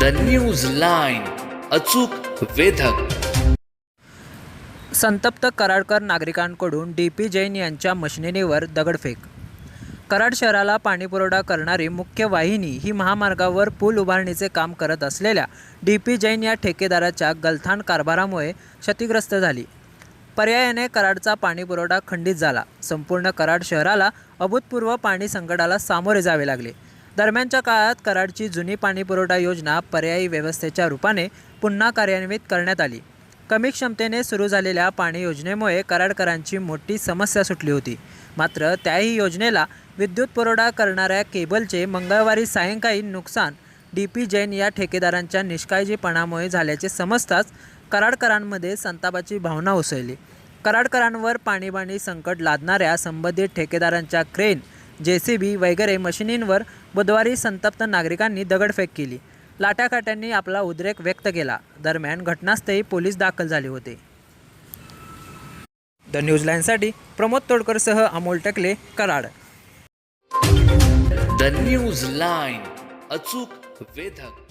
The news line अचूक वेधक. संतप्त कराडकर नागरिकांकडून डी पी जैन यांच्या मशिनीवर दगडफेक. कराड शहराला पाणीपुरवठा करणारी मुख्य वाहिनी ही महामार्गावर पूल उभारणीचे काम करत असलेल्या डी पी जैन या ठेकेदाराच्या गलथान कारभारामुळे क्षतिग्रस्त झाली. पर्यायाने कराडचा पाणीपुरवठा खंडित झाला. संपूर्ण कराड शहराला अभूतपूर्व पाणी संकटाला सामोरे जावे लागले. दरम्यानच्या काळात कराडची जुनी पाणीपुरवठा योजना पर्यायी व्यवस्थेच्या रूपाने पुन्हा कार्यान्वित करण्यात आली. कमी क्षमतेने सुरू झालेल्या पाणी योजनेमुळे कराडकरांची मोठी समस्या सुटली होती. मात्र त्याही योजनेला विद्युत पुरवठा करणाऱ्या केबलचे मंगळवारी सायंकाळी नुकसान डी पी जैन या ठेकेदारांच्या निष्काळजीपणामुळे झाल्याचे समजताच कराडकरांमध्ये संतापाची भावना उसळली. कराडकरांवर पाणीबाणी संकट लादणाऱ्या संबंधित ठेकेदारांच्या क्रेन जे सी बी वगैरे मशिनींवर बुधवारी संतप्त नागरिकांनी दगडफेक केली. लाटाकाट्यांनी आपला उद्रेक व्यक्त केला. दरम्यान घटनास्थळी पोलीस दाखल झाले होते. द न्यूजलाईनसाठी Pramod तोडकरसह Amol Takale Karad. The news line अचूक वेधक.